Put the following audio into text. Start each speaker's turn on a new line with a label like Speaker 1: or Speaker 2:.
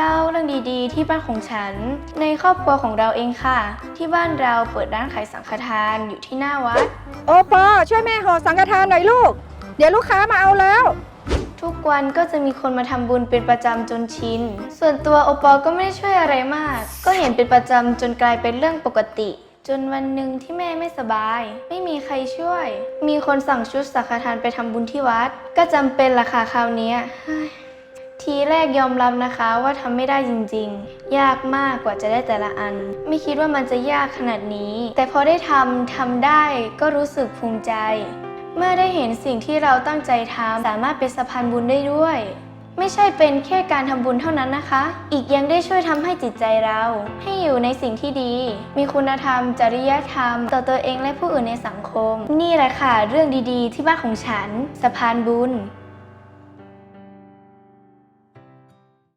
Speaker 1: เจ้าเรื่องดีๆ ที่บ้านของฉัน ในครอบครัวของเราเองค่ะ ที่บ้านเราเปิดร้านขายสังฆทานอยู่ที่หน้าวัด
Speaker 2: โอปอช่วยแม่ห่อสังฆทานหน่อยลูก เดี๋ยวลูกค้ามาเอาแล้ว
Speaker 1: ทุกวันก็จะมีคนมาทำบุญเป็นประจำจนชิน ส่วนตัวโอปอก็ไม่ได้ช่วยอะไรมาก ก็เห็นเป็นประจำจนกลายเป็นเรื่องปกติ จนวันหนึ่งที่แม่ไม่สบาย ไม่มีใครช่วย มีคนสั่งชุดสังฆทานไปทำบุญที่วัด ก็จำเป็นละค่ะคราวเนี้ยเฮ้ย ทีแรกยอมรับนะคะว่าทำไม่ได้จริงๆ ยากมากกว่าจะได้แต่ละอัน ไม่คิดว่ามันจะยากขนาดนี้ แต่พอได้ทำทำได้ก็รู้สึกภูมิใจ เมื่อได้เห็นสิ่งที่เราตั้งใจทำสามารถเป็นสะพานบุญได้ด้วย ไม่ใช่เป็นแค่การทำบุญเท่านั้นนะคะ อีกยังได้ช่วยทำให้จิตใจเรา ให้อยู่ในสิ่งที่ดี มีคุณธรรม จริยธรรม ต่อตัวเองและผู้อื่นในสังคม นี่แหละค่ะ เรื่องดีๆ ที่บ้านของฉัน สะพานบุญ